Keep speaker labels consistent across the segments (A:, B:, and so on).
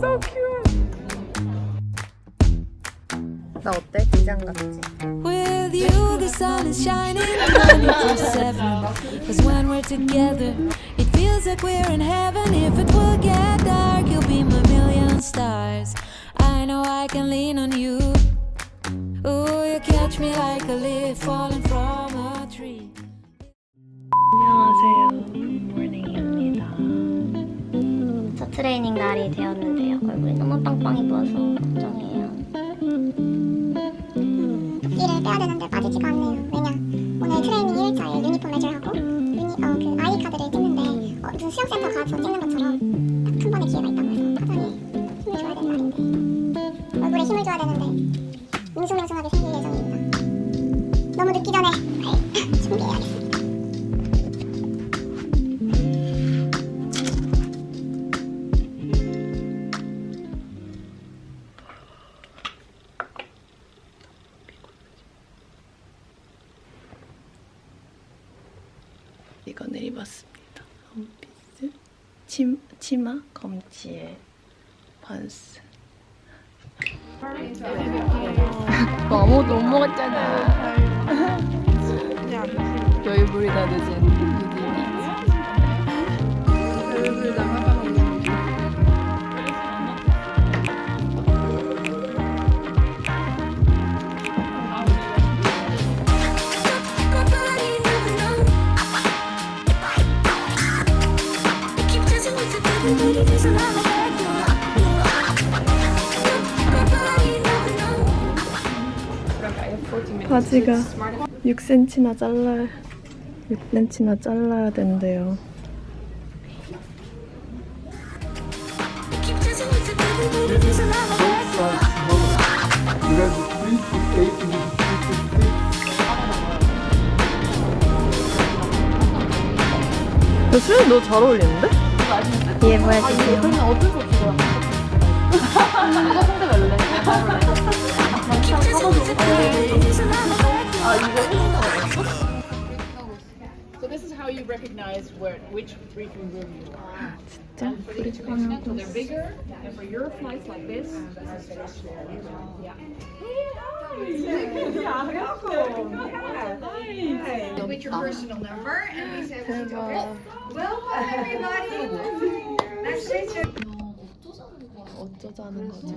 A: so cute. 나 어때? 기장 같지?
B: With you, the sun is shining 24 7. Cause when we're together, it feels like we're in heaven. If it will get dark, you'll be my million stars. I know I can lean on you. Ooh, you catch me like a leaf falling from a tree.
C: 트레이닝 날이 되었는데요. 얼굴이 너무 빵빵이 부어서 걱정이에요.
D: 붓기를 빼야 되는데 빠지지가 않네요. 왜냐? 오늘 트레이닝 1일차에 유니폼 매질하고 유니, 어, 그 아이 카드를 찍는데 어, 무슨 수영센터 가서 찍는 것처럼 딱 한 번의 기회가 있다고 해서 사전에 힘을 줘야 되는 날인데 얼굴에 힘을 줘야 되는데 밍숭맹숭하게 생길 예정입
A: 여유불이 다 늦은 유진이. 바지가 6cm나 잘라 6cm나 잘라야 된대요. 야, 수현 너잘 어울리는데?
C: 얘 뭐야 지금?
E: So this is how you recognize where, which briefing room you are. And for each continental, they're bigger, and for your flights like this, yeah.
F: with your personal number and we said we go, welcome everybody. Nice to meet you.
A: 어쩌자는 거죠?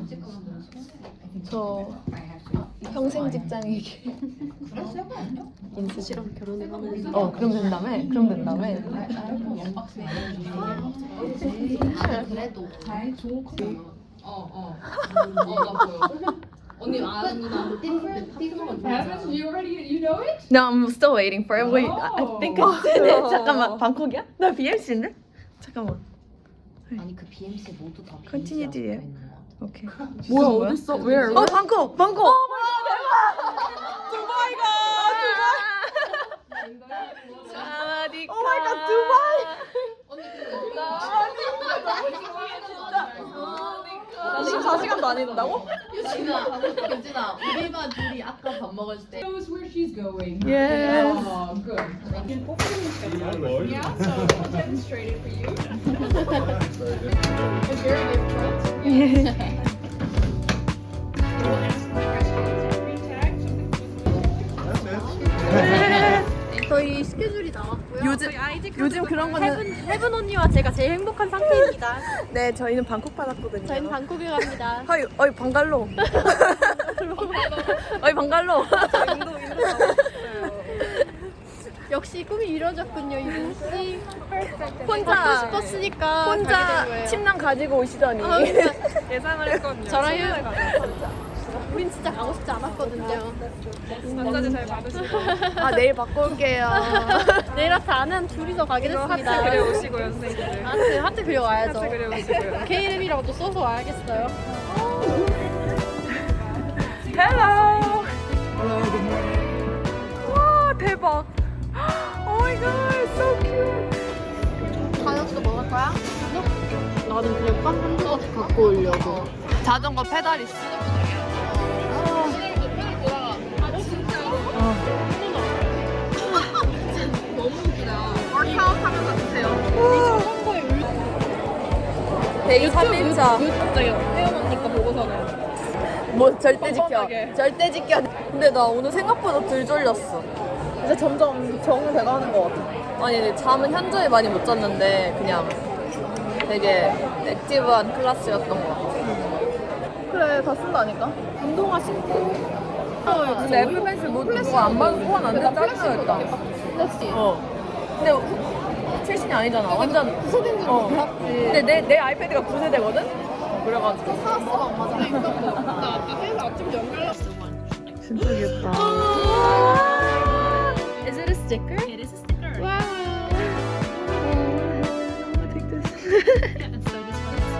A: 저 평생 직장이게 인수 실험 결혼해가면 어 그럼 된다며? 그럼 된다며?
E: Haven't you already, you know it?
A: No, I'm still waiting for it. Wait, I think I did it. 잠깐만, 방콕이야? 나 BMC인데? 잠깐만.
G: 아니 그 BMC 모두 다 BMC 있는 것 같아.
A: 오케이. 뭐야 어딨어? Where? 어 방콕, 방콕. 어 대박. 두바이가 두바이. 사와디카. 오 마이 갓 두바이. 24시간도 안 있는다고?
G: 유진아, 유진아, 우리만 둘이 아까 밥 먹었을 때
E: Knows where she's going.
A: Yes.
E: Oh, good. Yeah, so I'll demonstrate it for you. It's very difficult. Yeah.
H: 요.
A: 요즘 요즘 그런 거는
H: 해븐, 해븐 언니와 제가 제일 행복한 상태입니다.
A: 네 저희는 방콕 받았거든요.
H: 저희는 방콕에 갑니다.
A: 어이 어이 방갈로. 어이 방갈로. 인도 인도
H: 역시 꿈이 이루어졌군요, 유진 씨.
A: 혼자
H: 갖고 싶었으니까 가게
A: 혼자
H: 거예요.
A: 침낭 가지고 오시더니
H: 아, 진짜.
A: 예상을 했거든요.
H: 저랑 해. 우린 진짜 가고 싶지 않았거든요.
A: 마사지 잘 받으시고. 아 내일 바꿔 올게요.
H: 내일 하트 안은 둘이서 가게 됐습니다. 하트 그려 오시고요, 선생님들. 하트, 하트 그려 와야죠. 하트 그려 오시고요. K 이름이라도 써서 와야겠어요.
A: 헬로. 와 대박. 오 마이 갓, so cute.
H: 다이어트도 먹을 거야? 나는 그냥 빵한 조각 갖고 오려고.
A: 자전거 페달 있어. 데이 3일차.
H: 갑자기 혜연 언니가 보고서는
A: 뭐 절대 지켜.
H: 뻔뻔하게.
A: 절대 지켜. 근데 나 오늘 생각보다 덜 졸렸어.
H: 이제 점점 적응돼가 하는 것 같아.
A: 아니 근데 잠은 현저히 많이 못 잤는데 그냥 되게 액티브한 클래스였던 것 같아.
H: 그래 다 쓴다니까. 운동화 신고.
A: 근데 애플 펜슬 뭐 그거 안 받고 소환 안 돼? 짜증나겠다.
H: 플래시.
A: 어. 근데 최신이 아니잖아. 완전
H: 구세대인 줄
A: 어.
H: 몰랐지.
A: 근데 내, 내 아이패드가 9세대거든? 그래가지고.
H: 사왔어 안 맞아. 나 아까 회사 아침 연결.
A: 진짜 귀엽다.
H: Is it a sticker?
I: It is a sticker.
H: Wow.
I: Yeah, and so this one is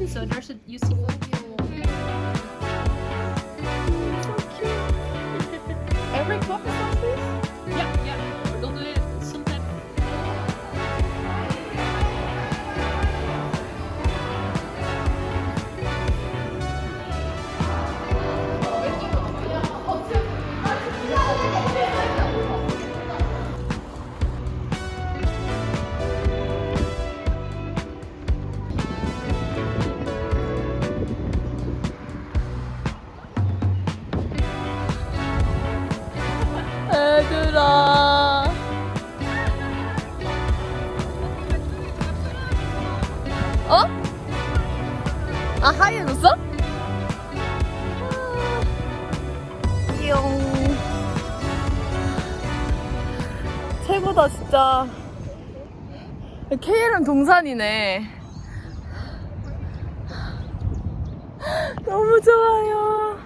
I: nice. So there's a you
A: KL은 동산이네. 너무 좋아요.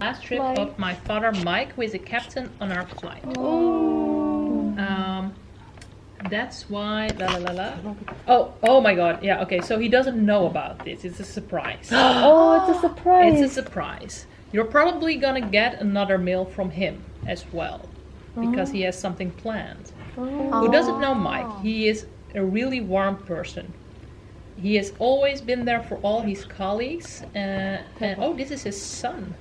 I: Last trip of my father Mike, is a captain on our flight. That's why la la la la. Oh, oh my God! Yeah, okay. So he doesn't know about this. It's a surprise.
A: Oh, it's a surprise.
I: It's a surprise. You're probably gonna get another mail from him as well, because he has something planned. Who doesn't know Mike? He is a really warm person. He has always been there for all his colleagues. Uh, and oh, this is his son.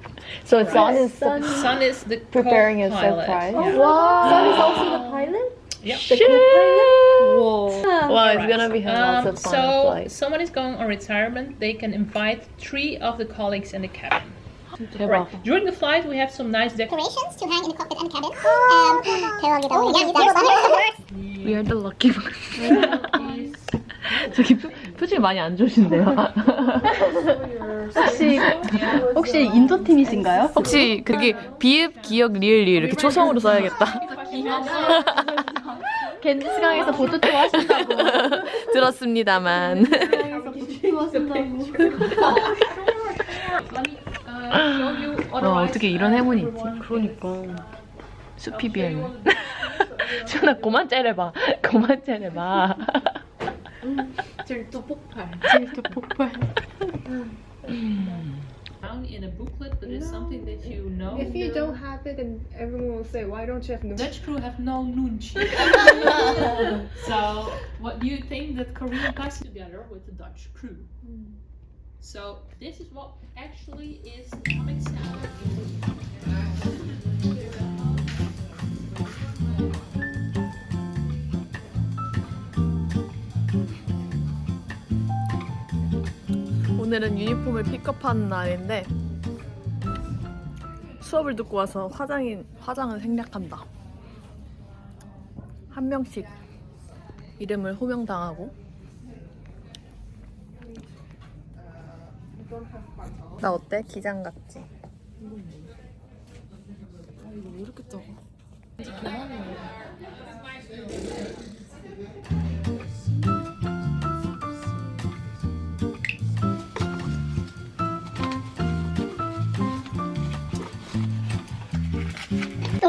A: So it's on his
I: Son is the
A: preparing a
I: co-pilot.
A: surprise.
I: Yeah.
A: Son is also the pilot?
I: Yep. Shit.
A: Whoa. Well, right.
I: it's
A: gonna be
I: um,
A: lots of
I: So
A: flight.
I: someone is going on retirement. They can invite three of the colleagues in the cabin. Right. During the flight, we have some nice decorations
D: to hang in the cockpit and cabin. Oh, um, oh,
A: we are the lucky ones. so keep 표, 표정이 많이 안 좋으신데요?
H: 혹시 혹시 인도 팀이신가요?
A: 혹시 그게 비읍, 기역, 리을, 리을 이렇게 초성으로 써야겠다.
H: 겐지스강에서 보트투어 하신다고.
A: 들었습니다만. 어, 어떻게 이런 해문이 있지? 그러니까. 수피 비행. 지훈아, 그만 째려봐. 그만 째려봐.
H: 질투 폭발.
I: found in a booklet, but it's something that you know.
H: If you don't have it, then everyone will say, why don't you have no?
I: Dutch crew have no nunchi. so, what do you think that Korean guys together with the Dutch crew? So, this is what actually is Comic Sans.
A: 오늘은 유니폼을 픽업하는 날인데 수업을 듣고 와서 화장인 화장을 생략한다. 한 명씩 이름을 호명당하고 나 어때? 기장 같지? 왜 이렇게 작아?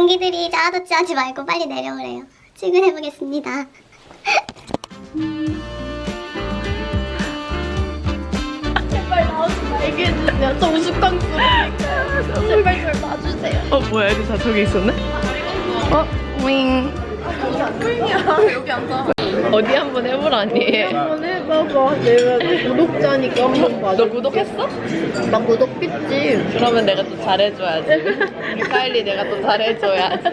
D: 동기들이 짜아듣지 하지 말고 빨리 내려오래요. 출근해보겠습니다.
A: 어 뭐야 애들 다 저기 있었네? 어? 윙
H: 여기 앉아.
A: 어디 한번 해보라니.
H: 한번 해봐봐. 내가 구독자니까 한번 봐줘.
A: 너 구독했어?
H: 나 구독했지.
A: 그러면 내가 또 잘해줘야지. 우리 파일리 내가 또 잘해줘야지.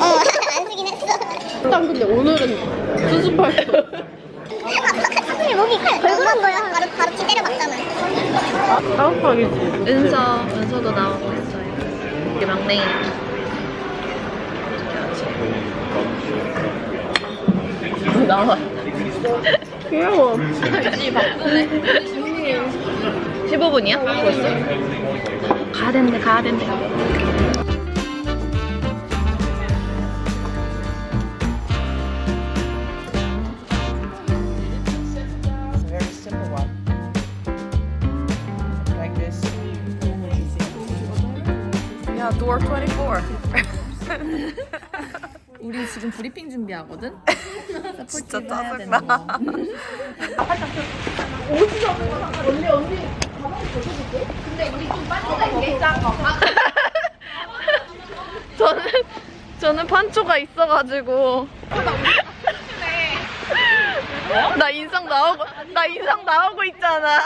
D: 어안 쓰긴 했어
H: 일단 근데 오늘은 수습할 거.
D: 사실 목이 걸고만 거야 바로 바로 피 때려봤잖아
H: 따뜻하겠지.
A: 은서, 은서도 나오고 있어요. 우리 막내. 나와.
H: 귀여워.
A: 다시 바쁘네. 15분이야? 벌써? 가야 되는데, 가야 되는데. Door 24. 우리 지금 브리핑 준비하거든? 진짜 짜증나. 저는 저는 판초가 있어가지고 나 인상 나오고 나 인상 나오고 있잖아.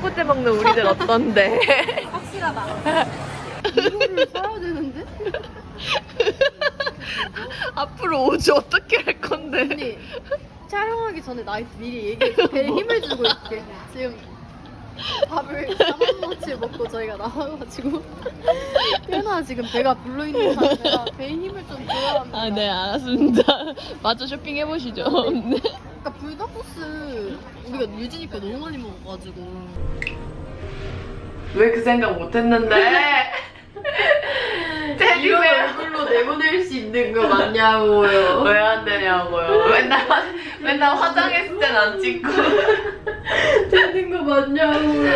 A: 빠꾸떼 먹는 우리들 어떤데?
H: 확실하다. 이거를 사야 되는데?
A: 앞으로 오지 어떻게 할 건데?
H: 언니 촬영하기 전에 나한테 미리 얘기해. 배에 힘을 주고 있게. 지금 밥을 4만원어치 먹고 저희가 나와가지고 꽤나 지금 배가 불러있는 상태라 배에 힘을 좀 줘야 합니다.
A: 아, 네, 알았습니다. 마저 쇼핑해 보시죠. 네.
H: 그러니까 불닭소스 우리가 유지니까 너무 많이 먹어가지고
A: 왜 그 생각 못 했는데? 테디베어
H: 얼굴로 내보낼 수 있는 거 맞냐고요.
A: 왜 안 되냐고요. 맨날 화, 맨날 화장했을 땐 안 찍고.
H: 되는 거 맞냐고요.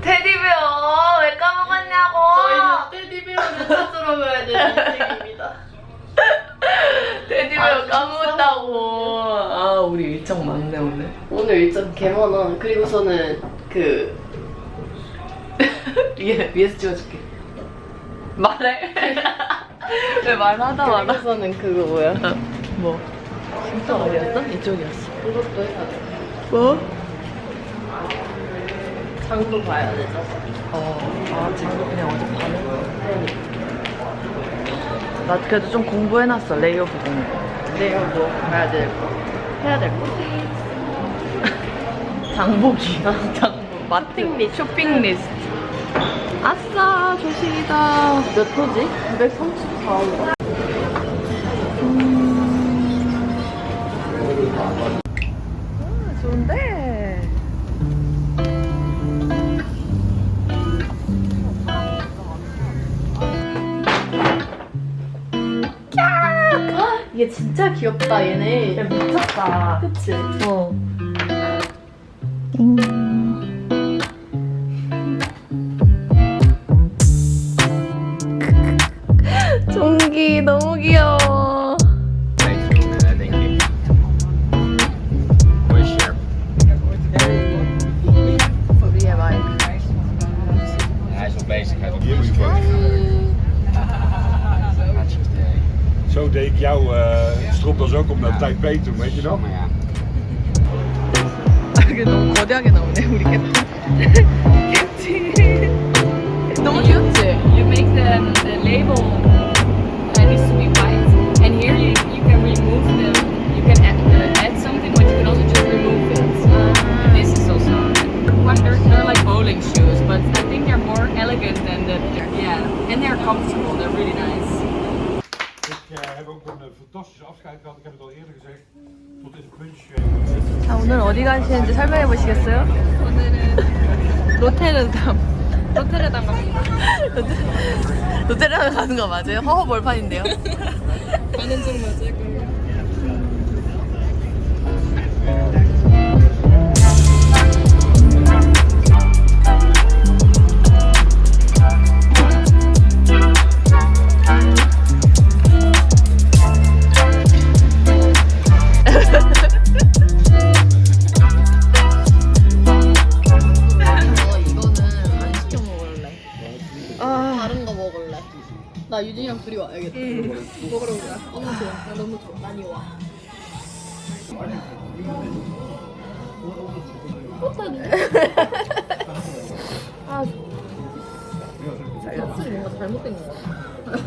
A: 테디베어 왜 까먹었냐고.
H: 저희는 테디베어를 찾으러 가야 되는 인생입니다.
A: 테디베어 까먹었다고. 아 우리 일정 많네 오늘.
H: 오늘 일정 개 많아. 그리고서는 그
A: 위에 위에서 찍어줄게. 말해. 왜 말하다 말아?
H: 그리고서는 그거 뭐야?
A: 뭐? 진짜 어디였어? 이쪽이었어.
H: 그것도 해야 돼.
A: 뭐?
H: 장도 봐야 되잖아.
A: 어, 아, 장도 그냥 어제 밤에. 나 그래도 좀 공부해놨어, 레이오프 공부.
H: 내가 뭐 가야 될 거. 해야 될 거.
A: 장보기. 장보. 마트 리스트. 쇼핑 리스트. 아싸, 조식이다.
H: 몇 호지? 934호.
A: 좋
H: 얘 진짜 귀엽다 얘네.
A: 미쳤다.
H: 그치?
A: 어. 음. 종기 너무 귀여워.
J: Basic,
K: I don't
J: Zo deed ik jouw uh, stropdas ook om dat tijd beter, weet je nog?
K: Maar ja.
A: 이게 너무 거대하게 나오네 우리 캡틴 캡틴 너무 귀엽지?
L: You make the, the label uh, needs to be white, and here you, you can remove them. You can add, uh, add something, but you can also just remove it. And this is also one. They're, they're like bowling shoes, but I think they're more elegant than the yeah, and they're comfortable. They're really nice.
J: Ik uh, heb ook een uh, fantastisch afscheid gehad, ik heb het al eerder gezegd. Tot in punch.
A: 자 오늘 어디 가시는지 설명해 보시겠어요?
L: 오늘은 로테르담. 로테르담 갑니다.
A: 롯데리아 가는 거 맞아요? 허허 벌판인데요
L: 가는 중 맞을 거예요.
H: 먹으러 오자. 너무 좋아. 나 너무 좋아. 많이 와. 아, 확실히 뭔가 잘못된 것 같아.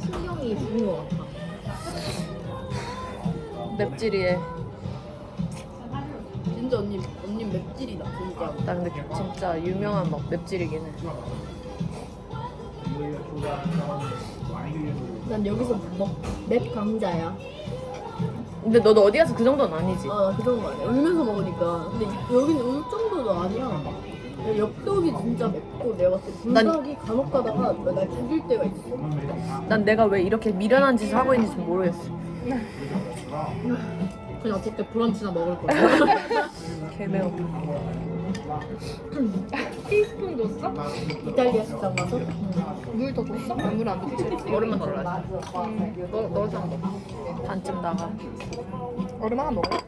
H: 신경이 죽은 것 같아.
A: 맵찔이에
H: 진짜 언니, 언니 맵찔이다, 진짜.
A: 나 근데 진짜 유명한 막 맵찔이긴 해
H: 난 여기서 먹, 맵 강자야.
A: 근데 너도 어디 가서 그 정도는 아니지
H: 아, 그 정도 아니야. 울면서 먹으니까. 근데 여기는 울 정도도 아니야. 엽떡이 진짜 맵고 내가 봤을 때 불닭이 간혹 가다가 날 죽일 때가 있어.
A: 난 내가 왜 이렇게 미련한 짓을 하고 있는지 모르겠어
H: 그냥 어차피 브런치나 먹을 거야.
A: 개매워
L: 티스푼 줬어?
H: 이탈리아 식당 가서 물 더 줬어? 물안 줬지?
A: 얼음만 달라
H: 너, 너좀 먹어.
A: 반쯤 나가
H: 얼음 하나 먹어?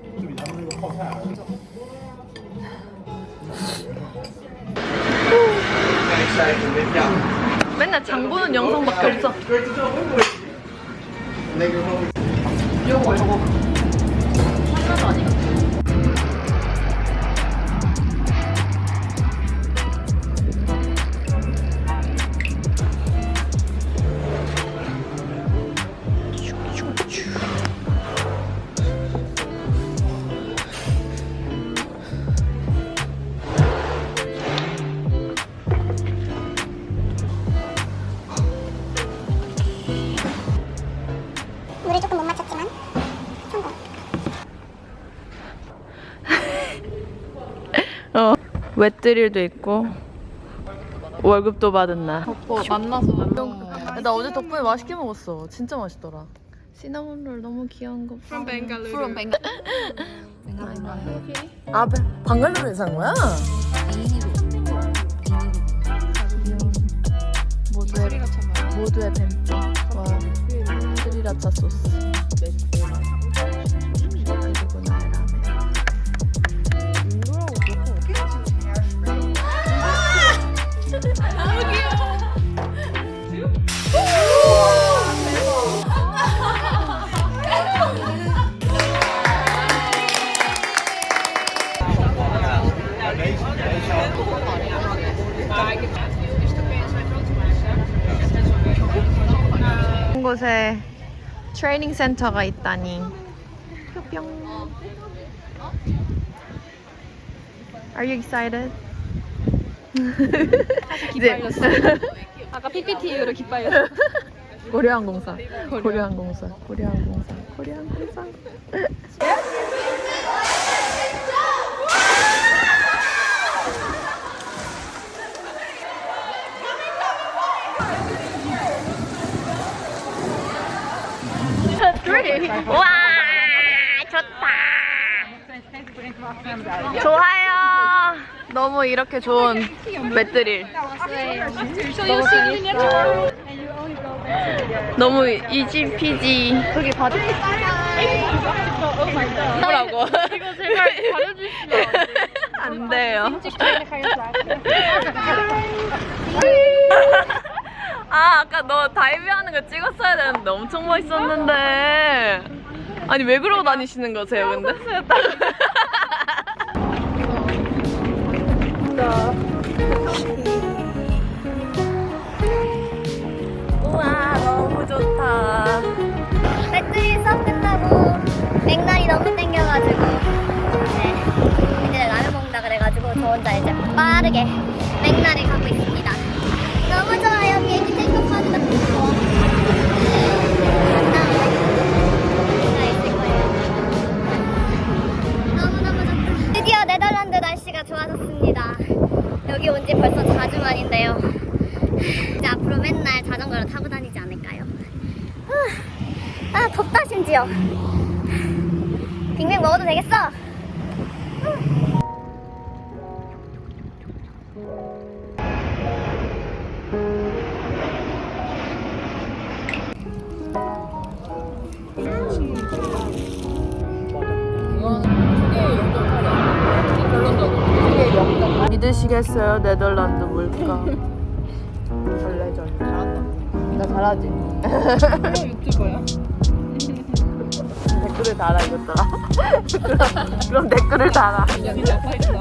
A: 맨날 장 보는 영상밖에 없어 요거 요거 하나도 아니야 어 웹드릴도 있고 월급도 받은 날
H: 어, 만나서.
A: 나 어제 덕분에 맛있게 먹었어. 진짜 맛있더라. 시나몬 롤 너무 귀여운 거. From Bengaluru. From Bengaluru. 아, 벤- 방갈루르에서 산 거야? 모두의 모두의 뱀 와 스리라차 소스. 한 곳에 트레이닝 센터가 있다니. 뿅. Are you excited? 기빨렸어.
L: 아까 PPT 이후로 기빨렸어.
A: 고려항공사. 고려항공사. 고려항공사. 고려항공사. 와 좋다. 좋아요. 너무 이렇게 좋은 맷들이. 너무 이지피지. 저기 바지. 뭐라고? 이거 제발 가려주시면 안 돼요. 아, 아까 너 다이빙 하는 거 찍었어야 되는데 엄청 멋있었는데. 아니, 왜 그러고 다니시는 거세요, 근데? 우와, 너무 좋다.
C: 배터리 수업 끝나고 맥날이 너무 땡겨가지고 이제 이제 라면 먹는다 그래가지고 저 혼자 이제 빠르게 맥날에 가고 있습니다. 너무 좋아요. 비행기 테이크오프 같은 거. 너무너무 좋다. 드디어 네덜란드 날씨가 좋아졌습니다. 여기 온 지 벌써 4주 만인데요. 이제 앞으로 맨날 자전거를 타고 다니지 않을까요? 후. 아 덥다 심지어 빅맥 먹어도 되겠어?
A: 믿으시겠어요, 네덜란드 물가? 전래전. 잘한다. 나 잘하지?
L: 유튜버야?
A: 댓글을 달아, 이것들아. 그럼 댓글을 달아.
L: 그냥 아빠 있어.